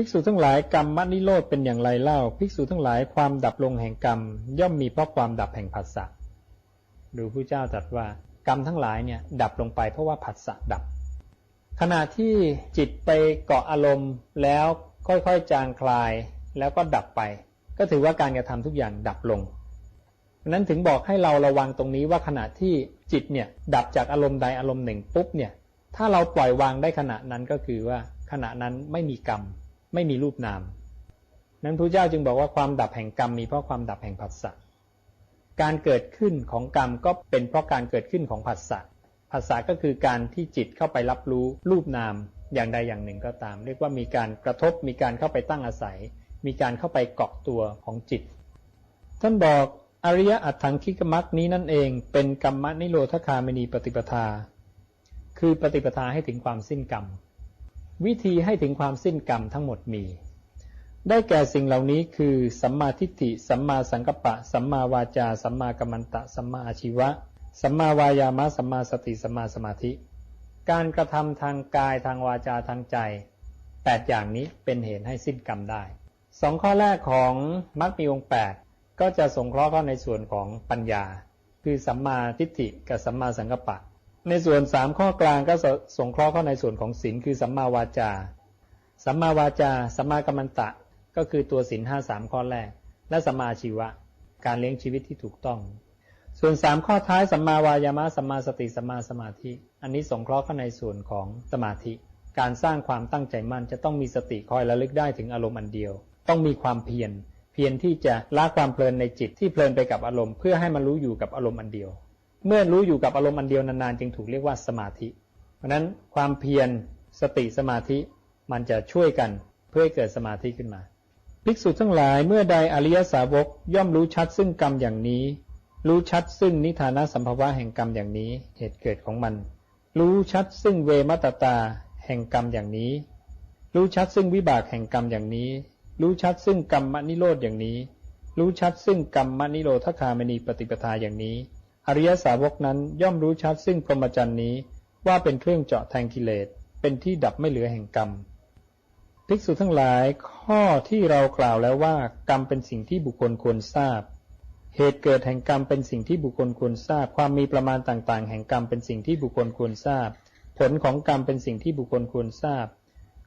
ภิกษุทั้งหลายกรรมมนิโรธเป็นอย่างไรเล่า ภิกษุทั้งหลายความดับลงแห่งกรรม ย่อมมีเพราะความดับแห่งผัสสะดูพระเจ้าตรัสว่ากรรมทั้งหลายเนี่ยดับลงไปเพราะว่าผัสสะดับ ขณะที่จิตไปเกาะอารมณ์แล้วค่อยๆจางคลายแล้วก็ดับไป ก็ถือว่าการกระทำทุกอย่างดับลงนั้นถึงบอกให้เราระวังตรงนี้ว่าขณะที่จิตเนี่ยดับจากอารมณ์ใดอารมณ์หนึ่งปุ๊บเนี่ยถ้าเราปล่อยวางได้ขณะนั้นก็คือว่าขณะนั้นไม่มีกรรม ไม่มีรูปนาม นั้นพระเจ้าจึงบอกว่าความดับแห่งกรรมมีเพราะความดับแห่งผัสสะการเกิดขึ้นของกรรมก็เป็นเพราะการเกิดขึ้นของผัสสะผัสสะก็คือการที่จิตเข้าไปรับรู้รูปนามอย่างใดอย่างหนึ่งก็ตาม เรียกว่ามีการกระทบมีการเข้าไปตั้งอาศัย มีการเข้าไปเกาะตัวของจิต ท่านบอกอริยอัตถังคิกมักนี้นั่นเองเป็นกรรมนิโรธคามณีปฏิปทา คือปฏิปทาให้ถึงความสิ้นกรรม วิธีให้ถึงความสิ้นกรรมทั้งหมดมี ได้แก่สิ่งเหล่านี้คือ สัมมาทิฏฐิ สัมมาสังกัปปะ สัมมาวาจา สัมมากัมมันตะ สัมมาอาชีวะ สัมมาวายามะ สัมมาสติ สัมมาสมาธิ การกระทำทางกายทางวาจาทางใจแปดอย่างนี้เป็นเหตุให้สิ้นกรรมได้ สองข้อแรกของมรรคมีองค์แปดก็จะสงเคราะห์เข้าในส่วนของปัญญา คือสัมมาทิฏฐิกับสัมมาสังกัปปะ ในส่วนสามข้อกลางก็สงเคราะห์เข้าในส่วนของศีลคือสัมมาวาจา สัมมาวาจา สัมมากัมมันตะ ก็คือตัวศีลห้าสามข้อแรก และสัมมาชีวะ การเลี้ยงชีวิตที่ถูกต้อง ส่วนสามข้อท้ายสัมมาวายามะ สัมมาสติ สัมมาสมาธิ อันนี้สงเคราะห์เข้าในส่วนของสมาธิ การสร้างความตั้งใจมั่นจะต้องมีสติคอยระลึกได้ถึงอารมณ์อันเดียว ต้องมีความเพียร เพียรที่จะละความเพลินในจิตที่เพลินไปกับอารมณ์ เพื่อให้มันรู้อยู่กับอารมณ์อันเดียว เมื่อรู้อยู่กับอารมณ์อันเดียวนานๆจึงถูกเรียกว่าสมาธิ เพราะนั้นความเพียรสติสมาธิมันจะช่วยกันเพื่อให้เกิดสมาธิขึ้นมาภิกษุทั้งหลายเมื่อใดอริยสาวกย่อมรู้ชัดซึ่งกรรมอย่างนี้ รู้ชัดซึ่งนิทานะสัมภวะแห่งกรรมอย่างนี้เหตุเกิดของมัน รู้ชัดซึ่งเวมัตตาแห่งกรรมอย่างนี้ รู้ชัดซึ่งวิบากแห่งกรรมอย่างนี้ รู้ชัดซึ่งกรรมนิโรธอย่างนี้ รู้ชัดซึ่งกรรมนิโรธคามณีปฏิปทาอย่างนี้ อริยสาวกนั้นย่อมรู้ชัดซึ่งพรหมจรรย์นี้ว่าเป็นเครื่องเจาะแทงกิเลส เป็นที่ดับไม่เหลือแห่งกรรม ภิกษุทั้งหลายข้อที่เรากล่าวแล้วว่ากรรมเป็นสิ่งที่บุคคลควรทราบ เหตุเกิดแห่งกรรมเป็นสิ่งที่บุคคลควรทราบ ความมีประมาณต่าง ๆ แห่งกรรมเป็นสิ่งที่บุคคลควรทราบ ผลของกรรมเป็นสิ่งที่บุคคลควรทราบ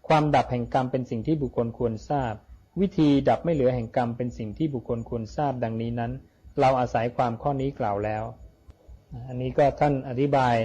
ความดับแห่งกรรมเป็นสิ่งที่บุคคลควรทราบ วิธีดับไม่เหลือแห่งกรรมเป็นสิ่งที่บุคคลควรทราบดังนี้นั้น เราอาศัยความข้อนี้กล่าวแล้ว อันนี้ก็ท่านอธิบาย